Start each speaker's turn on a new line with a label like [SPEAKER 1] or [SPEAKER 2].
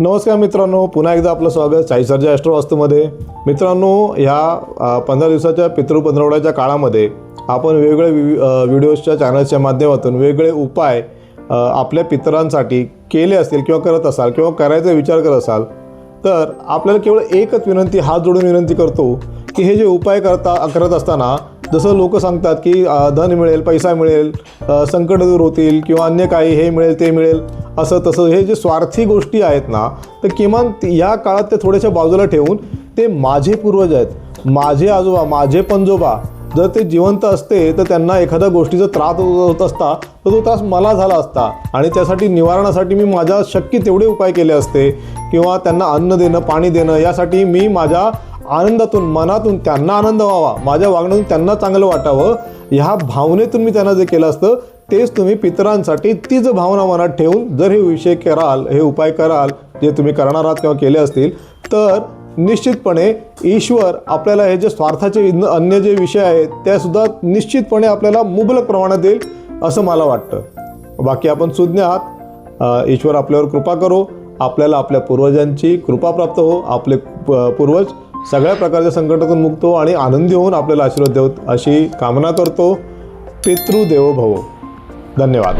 [SPEAKER 1] नमस्कार मित्रांनो पुन्हा एकदा आपलं स्वागत साईसरच्या ॲस्ट्रोवास्तूमध्ये मित्रांनो ह्या पंधरा दिवसाच्या पितृ पंधरवड्याच्या काळामध्ये आपण वेगवेगळे वि व्हिडिओजच्या चॅनल्सच्या माध्यमातून वेगवेगळे उपाय आपल्या पितरांसाठी केले असतील किंवा करत असाल किंवा करायचा विचार करत असाल तर आपल्याला केवळ एकच विनंती हात जोडून विनंती करतो की हे जे उपाय करता करत असताना जसं लोक सांगतात की धन मिळेल पैसा मिळेल संकट दूर होतील किंवा अन्य काही हे मिळेल ते मिळेल असं तसं हे जे स्वार्थी गोष्टी आहेत ना तर किमान या काळात ते थोड्याशा बाजूला ठेवून ते माझे पूर्वज आहेत. माझे आजोबा माझे पंजोबा जर ते जिवंत असते तर त्यांना एखाद्या गोष्टीचा त्रास होत असता तर तो त्रास मला झाला असता. आणि त्यासाठी निवारणासाठी मी माझ्या शक्य तेवढे उपाय केले असते किंवा त्यांना अन्न देणं पाणी देणं यासाठी मी माझ्या आनंदातून मनातून त्यांना आनंद व्हावा. माझ्या वागण्यातून त्यांना चांगलं वाटावं. ह्या भावनेतून मी त्यांना जे केलं असतं तेच तुम्ही पितरांसाठी तीच भावना मनात ठेवून जर हे विषय कराल हे उपाय कराल जे तुम्ही करणार आहात किंवा केले असतील तर निश्चितपणे ईश्वर आपल्याला हे जे स्वार्थाचे अन्य जे विषय आहेत त्यासुद्धा निश्चितपणे आपल्याला मुबलक प्रमाणात देईल असं मला वाटतं. बाकी आपण सुज्ञ आहात. ईश्वर आपल्यावर कृपा करो. आपल्याला आपल्या पूर्वजांची कृपा प्राप्त हो. आपले प- पूर्वज सगळ्या प्रकारच्या संकटातून मुक्त हो आणि आनंदी होऊन आपल्याला आशीर्वाद देवत अशी कामना करतो पितृदेवो भव. धन्यवाद.